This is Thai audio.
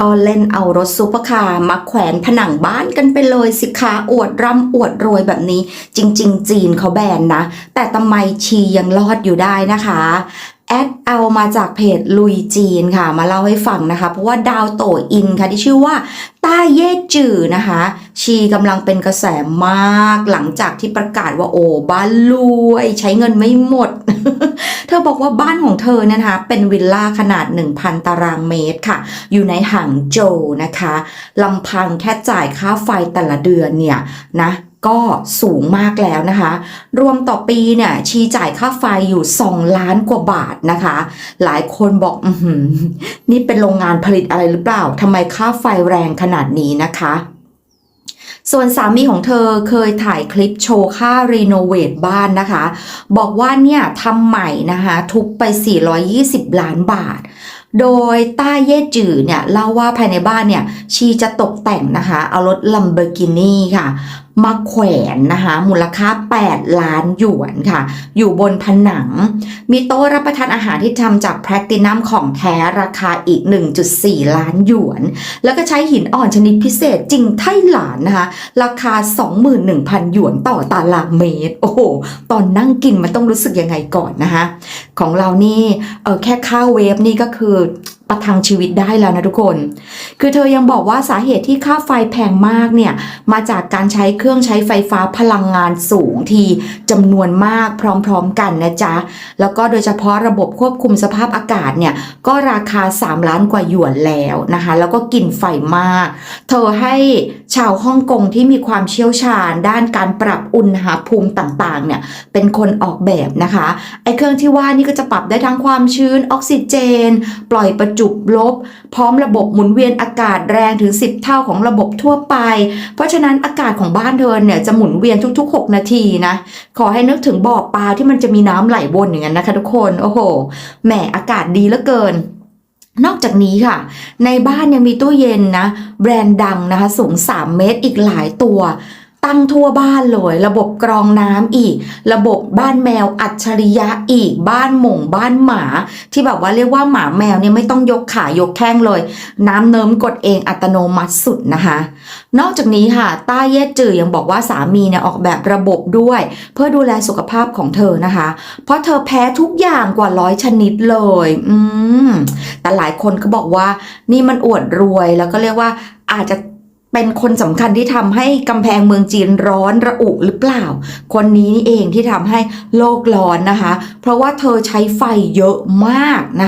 ก็เล่นเอารถซุปเปอร์คาร์มาแขวนผนังบ้านกันไปเลยสิคะอวดร่ำอวดรวยแบบนี้ จริง ๆ จีนเขาแบนนะ แต่ทำไมชียังรอดอยู่ได้นะคะแอดเอามาจากเพจลุยจีนค่ะ มาเล่าให้ฟังนะคะ เพราะว่าดาวโตอินค่ะที่ชื่อว่าต้าเย่จื่อนะคะ ชีกำลังเป็นกระแสมากหลังจากที่ประกาศว่าโอ้บ้านรวย ใช้เงินไม่หมด อบอกว่าบ้านของเธอเนี่ยนะคะ เป็นวิลล่าขนาด 1,000 ตารางเมตรค่ะ อยู่ในหางโจวนะคะลำพังแค่จ่ายค่าไฟแต่ละเดือนเนี่ยนะก็สูงมากแล้วนะคะ รวมต่อปีเนี่ยชีจ่ายค่าไฟอยู่ 2 ล้านกว่าบาทนะคะ หลายคนบอกอืนี่เป็นโรงงานผลิตอะไรหรือเปล่าทำไมค่าไฟแรงขนาดนี้นะคะ ส่วนสามีของเธอเคยถ่ายคลิปโชว์ค่ารีโนเวทบ้านนะคะ บอกว่าเนี่ยทำใหม่นะคะ ทุบไป 420 ล้านบาท โดยต้าเย่จือเนี่ยเล่าว่าภายในบ้านเนี่ย ชีจะตกแต่งนะคะ เอารถลัมเบอร์กินี่ค่ะ มาแขวนนะคะ มูลค่า 8 ล้านหยวนค่ะ อยู่บนผนัง มีโต๊ะรับประทานอาหารที่ทำจากแพลตินัมของแท้ราคาอีก 1.4 ล้านหยวน แล้วก็ใช้หินอ่อนชนิดพิเศษจริงไทหลานนะคะ ราคา 21,000 หยวนต่อตารางเมตร โอ้โห ตอนนั่งกินมันต้องรู้สึกยังไงก่อนนะคะ ของเรานี่เออแค่ข้าวเวฟนี่ก็คือ ประทังชีวิตได้แล้วนะทุกคน คือเธอยังบอกว่าสาเหตุที่ค่าไฟแพงมากเนี่ย มาจากการใช้เครื่องใช้ไฟฟ้าพลังงานสูงทีจำนวนมากพร้อมๆกันนะจ๊ะ แล้วก็โดยเฉพาะระบบควบคุมสภาพอากาศเนี่ย ก็ราคา 3 ล้านกว่าหยวนแล้วนะคะ แล้วก็กินไฟมาก เธอให้ชาวฮ่องกงที่มีความเชี่ยวชาญ ด้านการปรับอุณหภูมิต่างๆเนี่ย เป็นคนออกแบบนะคะ ไอ้เครื่องที่ว่านี่ก็จะปรับได้ทั้งความชื้นออกซิเจน ปล่อยประจุลบ พร้อมระบบหมุนเวียนอากาศแรงถึง 10 เท่าของระบบทั่วไป เพราะฉะนั้นอากาศของบ้านเธอเนี่ยจะหมุนเวียนทุก ๆ 6 นาทีนะ ขอให้นึกถึงบ่อปลาที่มันจะมีน้ำไหลวนอย่างนั้นนะคะทุกคน โอ้โห แหมอากาศดีเหลือเกินนอกจากนี้ค่ะ ในบ้านยังมีตู้เย็นนะ แบรนด์ดังนะคะ สูง 3 เมตรอีกหลายตัว ตั้งทั่วบ้านเลย ระบบกรองน้ำอีก ระบบบ้านแมวอัจฉริยะอีก บ้านหม่งบ้านหมา ที่แบบว่าเรียกว่าหมาแมวเนี่ยไม่ต้องยกขายกแข้งเลย น้ำเนิมกดเองอัตโนมัติสุดนะคะ นอกจากนี้ค่ะต้าเย่จือยังบอกว่าสามีเนี่ยออกแบบระบบด้วย เพื่อดูแลสุขภาพของเธอนะคะ เพราะเธอแพ้ทุกอย่างกว่าร้อยชนิดเลย อืมแต่หลายคนก็บอกว่านี่มันอวดรวยแล้วก็เรียกว่าอาจจะ เป็นคนสำคัญที่ทำให้กำแพงเมืองจีนร้อนระอุหรือเปล่า คนนี้นี่เองที่ทำให้โลกร้อนนะคะ เพราะว่าเธอใช้ไฟเยอะมากนะ